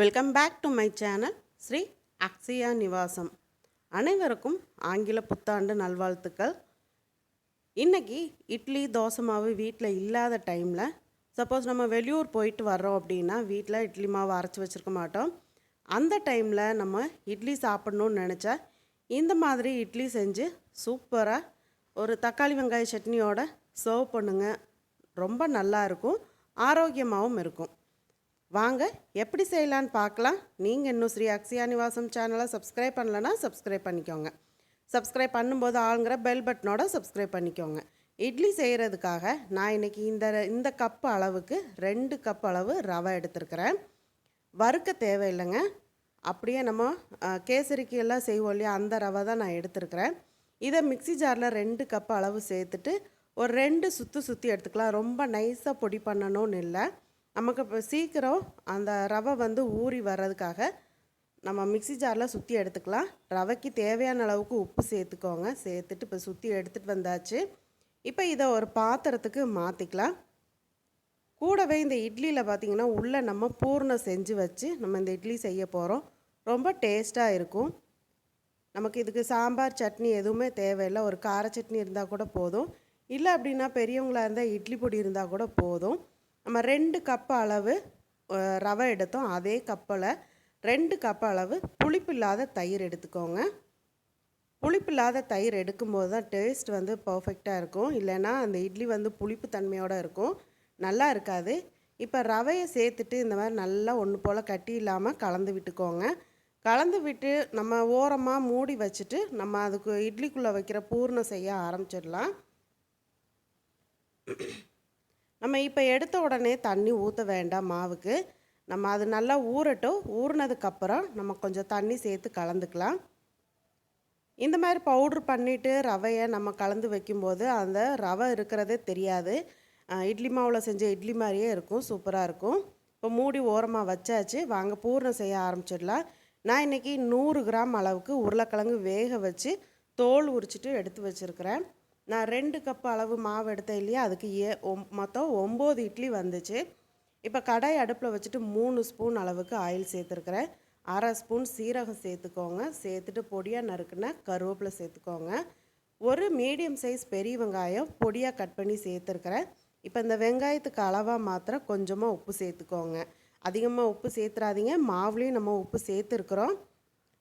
Welcome back to my channel Sri Akshaya Nivasam அனைவருக்கும் ஆங்கில புத்தாண்டு நல்வாழ்த்துக்கள். இன்னைக்கு இட்லி தோசை மாவு வீட்டில் இல்லாத டைமில் சப்போஸ் நம்ம வெளியூர் போயிட்டு வர்றோம் அப்படின்னா வீட்டில் இட்லி மாவு அரைச்சி வச்சுருக்க மாட்டோம். அந்த டைமில் நம்ம இட்லி சாப்பிட்ணுன்னு நினச்சா இந்த மாதிரி இட்லி செஞ்சு சூப்பராக ஒரு தக்காளி வெங்காய சட்னியோட சர்வ் பண்ணுங்கள் ரொம்ப நல்லா இருக்கும். ஆரோக்கியமாகவும் இருக்கும். வாங்க எப்படி செய்யலான்னு பார்க்கலாம். நீங்கள் இன்னும் ஸ்ரீ அக்ஷயா நிவாசம் சேனலை சப்ஸ்கிரைப் பண்ணலன்னா சப்ஸ்கிரைப் பண்ணிக்கோங்க. சப்ஸ்கிரைப் பண்ணும்போது ஆளுங்கிற பெல் பட்டனோட சப்ஸ்கிரைப் பண்ணிக்கோங்க. இட்லி செய்கிறதுக்காக நான் இன்றைக்கி இந்த இந்த கப் அளவுக்கு ரெண்டு கப் அளவு ரவை எடுத்துருக்கிறேன். வறுக்க தேவையில்லைங்க. அப்படியே நம்ம கேசரிக்கு எல்லாம் செய்வோம் இல்லையா அந்த ரவை தான் நான் எடுத்துருக்கிறேன். இதை மிக்ஸி ஜாரில் ரெண்டு கப் அளவு சேர்த்துட்டு ஒரு ரெண்டு சுற்று சுற்றி எடுத்துக்கலாம். ரொம்ப நைஸாக பொடி பண்ணணும்னு இல்லை. நமக்கு இப்போ சீக்கிரம் அந்த ரவை வந்து ஊறி வர்றதுக்காக நம்ம மிக்ஸி ஜாரில் சுற்றி எடுத்துக்கலாம். ரவைக்கு தேவையான அளவுக்கு உப்பு சேர்த்துக்கோங்க. சேர்த்துட்டு இப்போ சுற்றி எடுத்துகிட்டு வந்தாச்சு. இப்போ இதை ஒரு பாத்திரத்துக்கு மாற்றிக்கலாம் கூடவே இந்த இட்லியில் பார்த்தீங்கன்னா உள்ளே நம்ம பூர்ணம் செஞ்சு வச்சு நம்ம இந்த இட்லி செய்ய போகிறோம் ரொம்ப டேஸ்ட்டாக இருக்கும். நமக்கு இதுக்கு சாம்பார் சட்னி எதுவுமே தேவையில்லை. ஒரு கார சட்னி இருந்தால் கூட போதும். இல்லை அப்படின்னா பெரியவங்களாக இருந்தால் இட்லி பொடி இருந்தால் கூட போதும். நம்ம ரெண்டு கப் அளவு ரவை எடுத்தோம். அதே கப்பில் ரெண்டு கப் அளவு புளிப்பில்லாத தயிர் எடுத்துக்கோங்க. புளிப்பில்லாத தயிர் எடுக்கும்போது தான் டேஸ்ட் வந்து பர்ஃபெக்டாக இருக்கும். இல்லைன்னா அந்த இட்லி வந்து புளிப்பு தன்மையோடு இருக்கும். நல்லா இருக்காது. இப்போ ரவையை சேர்த்துட்டு இந்த மாதிரி நல்லா ஒன்று போல் கட்டி இல்லாமல் கலந்து விட்டுக்கோங்க. கலந்து விட்டு நம்ம ஓரமாக மூடி வச்சுட்டு நம்ம அதுக்கு இட்லிக்குள்ளே வைக்கிற பூர்ணம் செய்ய ஆரம்பிச்சிடலாம். நம்ம இப்போ எடுத்த உடனே தண்ணி ஊற்ற வேண்டாம் மாவுக்கு. நம்ம அது நல்லா ஊறட்டும். ஊறினதுக்கப்புறம் நம்ம கொஞ்சம் தண்ணி சேர்த்து கலந்துக்கலாம். இந்த மாதிரி பவுட்ரு பண்ணிவிட்டு ரவையை நம்ம கலந்து வைக்கும்போது அந்த ரவை இருக்கிறதே தெரியாது. இட்லி மாவில் செஞ்ச இட்லி மாதிரியே இருக்கும். சூப்பராக இருக்கும். இப்போ மூடி ஓரமாக வச்சாச்சு. வாங்க பூர்ணம் செய்ய ஆரம்பிச்சிடலாம். நான் இன்றைக்கி நூறு கிராம் அளவுக்கு உருளைக்கிழங்கு வேக வச்சு தோல் உரிச்சிட்டு எடுத்து வச்சுருக்கிறேன். நான் ரெண்டு கப் அளவு மாவு எடுத்தேன் இல்லையா? அதுக்கு ஏ மொத்தம் ஒம்பது இட்லி வந்துச்சு. இப்போ கடாய் அடுப்பில் வச்சுட்டு மூணு ஸ்பூன் அளவுக்கு ஆயில் சேர்த்துருக்குறேன். அரை ஸ்பூன் சீரகம் சேர்த்துக்கோங்க. சேர்த்துட்டு பொடியாக நறுக்குன கருவேப்பிலை சேர்த்துக்கோங்க. ஒரு மீடியம் சைஸ் பெரிய வெங்காயம் பொடியாக கட் பண்ணி சேர்த்துருக்குறேன். இப்போ இந்த வெங்காயத்துக்கு அளவாக மாத்திரம் கொஞ்சமாக உப்பு சேர்த்துக்கோங்க. அதிகமாக உப்பு சேர்த்துறாதீங்க மாவுலேயும் நம்ம உப்பு சேர்த்துருக்குறோம்.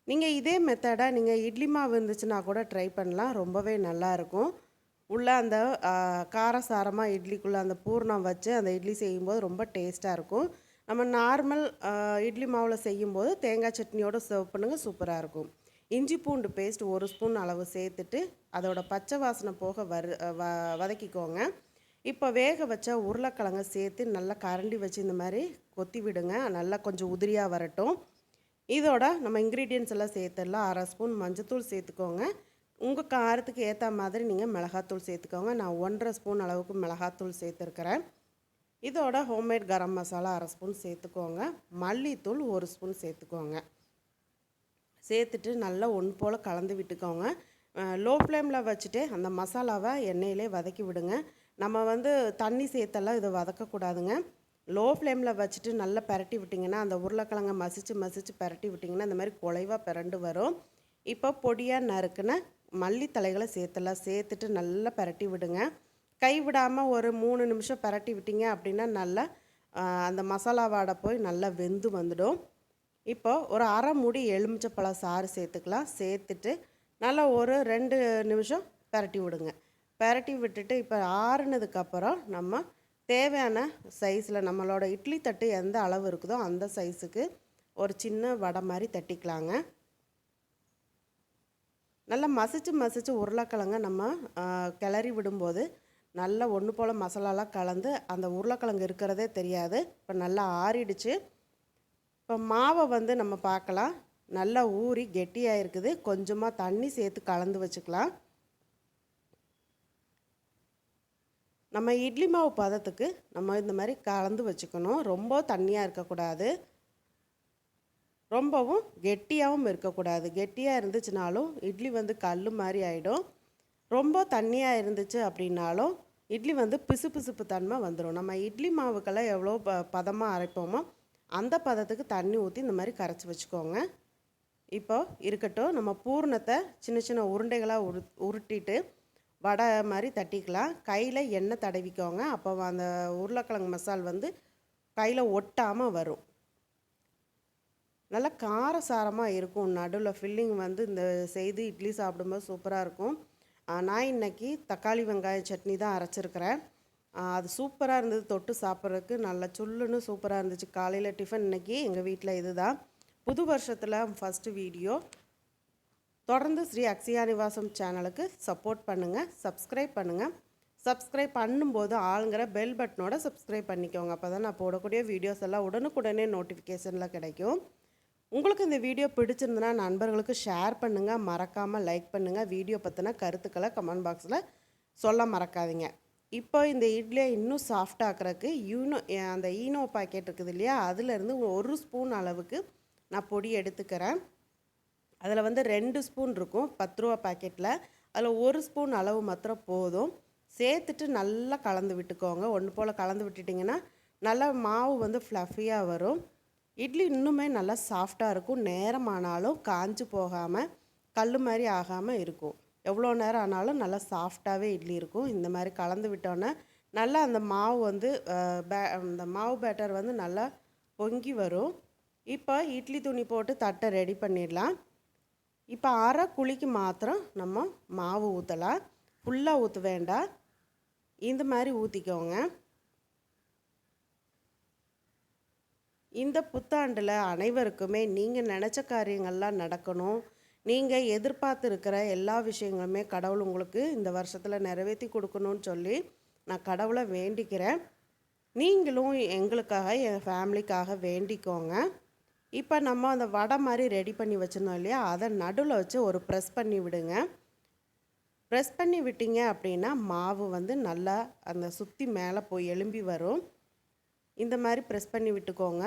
நீங்கள் இதே மெத்தடாக நீங்கள் இட்லி மாவு இருந்துச்சுன்னா கூட ட்ரை பண்ணலாம். ரொம்பவே நல்லாயிருக்கும் உள்ளே அந்த காரசாரமாக இட்லிக்குள்ளே அந்த பூர்ணம் வச்சு அந்த இட்லி செய்யும்போது ரொம்ப டேஸ்ட்டாக இருக்கும். நம்ம நார்மல் இட்லி மாவில் செய்யும்போது தேங்காய் சட்னியோட சர்வ் பண்ணுங்கள் சூப்பராக இருக்கும். இஞ்சி பூண்டு பேஸ்ட் ஒரு ஸ்பூன் அளவு சேர்த்துட்டு அதோட பச்சை வாசனை போக வறு வ வதக்கிக்கோங்க. இப்போ வேக வச்ச உருளைக்கிழங்க சேர்த்து நல்லா கரண்டி வச்சு இந்த மாதிரி கொத்தி விடுங்க. நல்லா கொஞ்சம் உதிரியாக வரட்டும். இதோட நம்ம இன்க்ரீடியன்ஸ் எல்லாம் சேர்த்துடலாம். அரை ஸ்பூன் மஞ்சத்தூள் சேர்த்துக்கோங்க. உங்கள் காரத்துக்கு ஏற்ற மாதிரி நீங்கள் மிளகாத்தூள் சேர்த்துக்கோங்க. நான் ஒன்றரை ஸ்பூன் அளவுக்கு மிளகாத்தூள் சேர்த்துருக்கிறேன். இதோட ஹோம்மேட் கரம் மசாலா அரை ஸ்பூன் சேர்த்துக்கோங்க. மல்லித்தூள் ஒரு ஸ்பூன் சேர்த்துக்கோங்க. சேர்த்துட்டு நல்லா ஒன்று போல் கலந்து விட்டுக்கோங்க. லோ ஃப்ளேமில் வச்சுட்டு அந்த மசாலாவை எண்ணெயிலே வதக்கி விடுங்க. நம்ம வந்து தண்ணி சேர்த்தெல்லாம் இதை வதக்கக்கூடாதுங்க. லோ ஃப்ளேமில் வச்சுட்டு நல்லா பரட்டி விட்டிங்கன்னா அந்த உருளைக்கிழங்க மசித்து மசிச்சு பரட்டி விட்டிங்கன்னா இந்த மாதிரி குலைவாக பிறண்டு வரும். இப்போ பொடியாக நறுக்குன்னு மல்லித்தலைகளை சேர்த்தலாம் சேர்த்துட்டு நல்லா பரட்டி விடுங்க. கை விடாமல் ஒரு மூணு நிமிஷம் பரட்டி விட்டீங்க அப்படின்னா நல்லா அந்த மசாலா வாடை போய் நல்லா வெந்து வந்துடும். இப்போ ஒரு அரை மூடி எலுமிச்சப்பழம் சாறு சேர்த்துக்கலாம். சேர்த்துட்டு நல்லா ஒரு ரெண்டு நிமிஷம் பரட்டி விடுங்க. பரட்டி விட்டுட்டு இப்போ ஆறுனதுக்கப்புறம் நம்ம தேவையான சைஸில் நம்மளோட இட்லி தட்டு எந்த அளவு இருக்குதோ அந்த சைஸுக்கு ஒரு சின்ன வடை மாதிரி தட்டிக்கலாங்க. நல்லா மசிச்சு மசிச்சு உருளைக்கிழங்க நம்ம கிளறி விடும்போது நல்லா ஒன்று போல் மசாலாலாம் கலந்து அந்த உருளைக்கிழங்கு இருக்கிறதே தெரியாது. இப்போ நல்லா ஆறிடுச்சு. இப்போ மாவை வந்து நம்ம பார்க்கலாம் நல்லா ஊறி கெட்டியாக இருக்குது. கொஞ்சமாக தண்ணி சேர்த்து கலந்து வச்சுக்கலாம். நம்ம இட்லி மாவு பதத்துக்கு நம்ம இந்த மாதிரி கலந்து வச்சுக்கணும். ரொம்ப தண்ணியாக இருக்கக்கூடாது. ரொம்பவும் கெட்டியாகவும் இருக்கக்கூடாது. கெட்டியாக இருந்துச்சுனாலும் இட்லி வந்து கல் மாதிரி ஆகிடும் ரொம்ப தண்ணியாக இருந்துச்சு அப்படின்னாலும் இட்லி வந்து பிசு பிசுப்பு தன்மை வந்துடும் நம்ம இட்லி மாவுக்கெல்லாம் எவ்வளோ ப பதமாக அரைப்போமோ அந்த பதத்துக்கு தண்ணி ஊற்றி இந்த மாதிரி கரைச்சி வச்சுக்கோங்க. இப்போ இருக்கட்டும் நம்ம பூர்ணத்தை சின்ன சின்ன உருண்டைகளாக உரு உருட்டிட்டு வடை மாதிரி தட்டிக்கலாம். கையில் எண்ணெய் தடவிக்கோங்க. அப்போ அந்த உருளைக்கிழங்கு மசால் வந்து கையில் ஒட்டாமல் வரும். நல்லா காரசாரமாக இருக்கும். நடுவில் ஃபில்லிங் வந்து இந்த செய்து இட்லி சாப்பிடும்போது சூப்பராக இருக்கும். நான் இன்னைக்கு தக்காளி வெங்காய சட்னி தான் அரைச்சிருக்கிறேன். அது சூப்பராக இருந்தது. தொட்டு சாப்பிட்றதுக்கு நல்லா சுல்லுன்னு சூப்பராக இருந்துச்சு. காலையில் டிஃபன் இன்றைக்கி எங்கள் வீட்டில் இதுதான். புது வருஷத்தில் ஃபஸ்ட்டு வீடியோ தொடர்ந்து ஸ்ரீ அக்ஷயா நிவாசம் சேனலுக்கு சப்போர்ட் பண்ணுங்கள் சப்ஸ்கிரைப் பண்ணுங்கள் சப்ஸ்கிரைப் பண்ணும்போது ஆளுங்கிற பெல் பட்டனோட சப்ஸ்கிரைப் பண்ணிக்கோங்க. அப்போ தான் நான் போடக்கூடிய வீடியோஸ் எல்லாம் உடனுக்குடனே நோட்டிஃபிகேஷனில் கிடைக்கும். உங்களுக்கு இந்த வீடியோ பிடிச்சிருந்தனா நண்பர்களுக்கு ஷேர் பண்ணுங்கள் மறக்காமல் லைக் பண்ணுங்கள் வீடியோ பற்றின கருத்துக்களை கமெண்ட் பாக்ஸில் சொல்ல மறக்காதீங்க. இப்போ இந்த இட்லியை இன்னும் சாஃப்டாக்கிறதுக்கு யூனோ அந்த ஈனோ பாக்கெட் இருக்குது இல்லையா? அதுலேருந்து ஒரு ஸ்பூன் அளவுக்கு நான் பொடி எடுத்துக்கிறேன். அதில் வந்து ரெண்டு ஸ்பூன் இருக்கும் பத்து ரூபா பாக்கெட்டில் அதில் ஒரு ஸ்பூன் அளவு மாத்திரம் போதும். சேர்த்துட்டு நல்லா கலந்து விட்டுக்கோங்க. ஒன்று போல் கலந்து விட்டுட்டிங்கன்னா நல்லா மாவு வந்து ஃப்ளஃபியாக வரும். இட்லி இன்னுமே நல்லா சாஃப்டாக இருக்கும். நேரமானாலும் காஞ்சு போகாமல் கல் மாதிரி ஆகாமல் இருக்கும். எவ்வளோ நேரம் ஆனாலும் நல்லா சாஃப்டாகவே இட்லி இருக்கும். இந்த மாதிரி கலந்து விட்டோன்னே நல்லா அந்த மாவு வந்து பே அந்த மாவு பேட்டர் வந்து நல்லா பொங்கி வரும். இப்போ இட்லி துணி போட்டு தட்டை ரெடி பண்ணிடலாம். இப்போ அரை குழிக்கு மாத்திரம் நம்ம மாவு ஊற்றலாம் ஃபுல்லாக ஊற்ற வேண்டாம். இந்த மாதிரி ஊற்றிக்கோங்க இந்த புத்தாண்டில் அனைவருக்குமே நீங்கள் நினச்ச காரியங்கள்லாம் நடக்கணும். நீங்கள் எதிர்பார்த்துருக்கிற எல்லா விஷயங்களுமே கடவுள் உங்களுக்கு இந்த வருஷத்தில் நிறைவேற்றி கொடுக்கணும்னு சொல்லி நான் கடவுளை வேண்டிக்கிறேன். நீங்களும் எங்களுக்காக என் ஃபேமிலிக்காக வேண்டிக்கோங்க. இப்போ நம்ம அந்த வடை மாதிரி ரெடி பண்ணி வச்சுருந்தோம் இல்லையா? அதை நடுவில் வச்சு ஒரு ப்ரெஸ் பண்ணி விடுங்க. ப்ரெஸ் பண்ணி விட்டீங்க அப்படின்னா மாவு வந்து நல்லா அந்த சுற்றி மேலே போய் எலும்பி வரும். இந்த மாதிரி ப்ரெஸ் பண்ணி விட்டுக்கோங்க.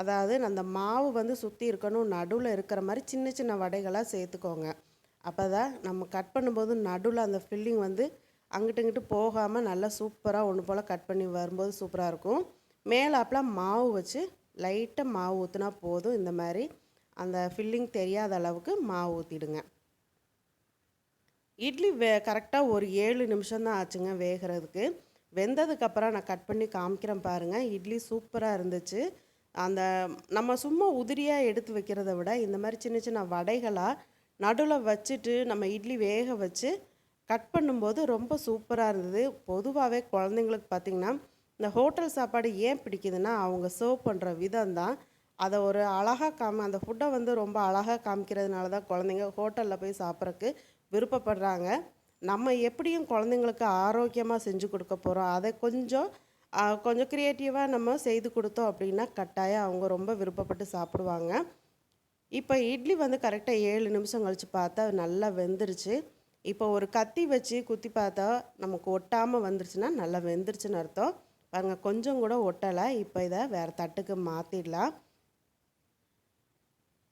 அதாவது அந்த மாவு வந்து சுற்றி இருக்கணும் நடுவில் இருக்கிற மாதிரி சின்ன சின்ன வடைகளாக சேர்த்துக்கோங்க. அப்போ தான் நம்ம கட் பண்ணும்போது நடுவில் அந்த ஃபில்லிங் வந்து அங்கிட்டு இங்கிட்டு போகாமல் நல்லா சூப்பராக ஒன்று போல் கட் பண்ணி வரும்போது சூப்பராக இருக்கும். மேலாப்பில் மாவு வச்சு லைட்டாக மாவு ஊற்றினா போதும். இந்த மாதிரி அந்த ஃபில்லிங் தெரியாத அளவுக்கு மாவு ஊற்றிடுங்க இட்லி வே கரெக்டாக ஒரு ஏழு நிமிஷம் தான் ஆச்சுங்க வேகிறதுக்கு. வெந்ததுக்கப்புறம் நான் கட் பண்ணி காமிக்கிறேன் பாருங்கள் இட்லி சூப்பராக இருந்துச்சு. அந்த நம்ம சும்மா உதிரியாக எடுத்து வைக்கிறத விட இந்த மாதிரி சின்ன சின்ன வடைகளாக நடுவில் வச்சுட்டு நம்ம இட்லி வேக வச்சு கட் பண்ணும்போது ரொம்ப சூப்பராக இருந்தது. பொதுவாகவே குழந்தைங்களுக்கு பார்த்திங்கன்னா இந்த ஹோட்டல் சாப்பாடு ஏன் பிடிக்குதுன்னா அவங்க சர்வ் பண்ணுற விதம் தான் அதை ஒரு அழகாக காம அந்த ஃபுட்டை வந்து ரொம்ப அழகாக காமிக்கிறதுனால தான் குழந்தைங்க ஹோட்டலில் போய் சாப்பிட்றக்கு விருப்பப்படுறாங்க. நம்ம எப்படியும் குழந்தைங்களுக்கு ஆரோக்கியமாக செஞ்சு கொடுக்க போகிறோம் அதை கொஞ்சம் கொஞ்சம் க்ரியேட்டிவாக நம்ம செய்து கொடுத்தோம் அப்படின்னா கட்டாயம் அவங்க ரொம்ப விருப்பப்பட்டு சாப்பிடுவாங்க. இப்போ இட்லி வந்து கரெக்டாக ஏழு நிமிஷம் கழித்து பார்த்தா நல்லா வெந்துருச்சு. இப்போ ஒரு கத்தி வச்சு குத்தி பார்த்தா நமக்கு ஒட்டாமல் வந்துருச்சுன்னா நல்லா வெந்துருச்சுன்னு அர்த்தம். பாருங்கள் கொஞ்சம் கூட ஒட்டலை. இப்போ இதை வேறு தட்டுக்கு மாற்றிடலாம்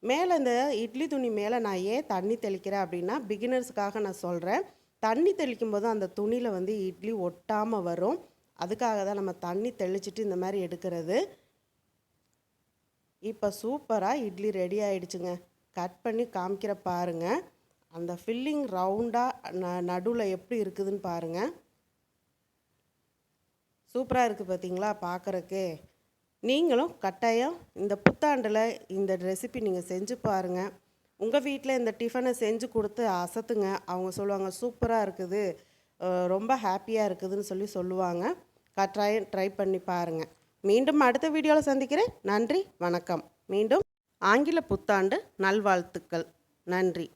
மேலே இந்த இட்லி துணி மேலே நான் ஏன் தண்ணி தெளிக்கிறேன் அப்படின்னா பிகினர்ஸுக்காக நான் சொல்கிறேன் தண்ணி தெளிக்கும் போது அந்த துணியில் வந்து இட்லி ஒட்டாமல் வரும். அதுக்காக தான் நம்ம தண்ணி தெளிச்சிட்டு இந்த மாதிரி எடுக்கிறது. இப்போ சூப்பராக இட்லி ரெடி ஆகிடுச்சுங்க கட் பண்ணி காமிக்கிற பாருங்கள் அந்த ஃபில்லிங் ரவுண்டாக ந நடுவில் எப்படி இருக்குதுன்னு பாருங்கள் சூப்பராக இருக்குது பார்த்தீங்களா பார்க்குறக்கு நீங்களும் கட்டாயம் இந்த புத்தாண்டில் இந்த ரெசிபி நீங்கள் செஞ்சு பாருங்கள் உங்கள் வீட்டில் இந்த டிஃபனை செஞ்சு கொடுத்து அசத்துங்க. அவங்க சொல்லுவாங்க சூப்பராக இருக்குது. ரொம்ப ஹாப்பியாக இருக்குதுன்னு சொல்லி சொல்லுவாங்க. கட்டாயம் ட்ரை பண்ணி பாருங்கள் மீண்டும் அடுத்த வீடியோவில் சந்திக்கிறேன். நன்றி வணக்கம். மீண்டும் ஆங்கில புத்தாண்டு நல்வாழ்த்துக்கள். நன்றி.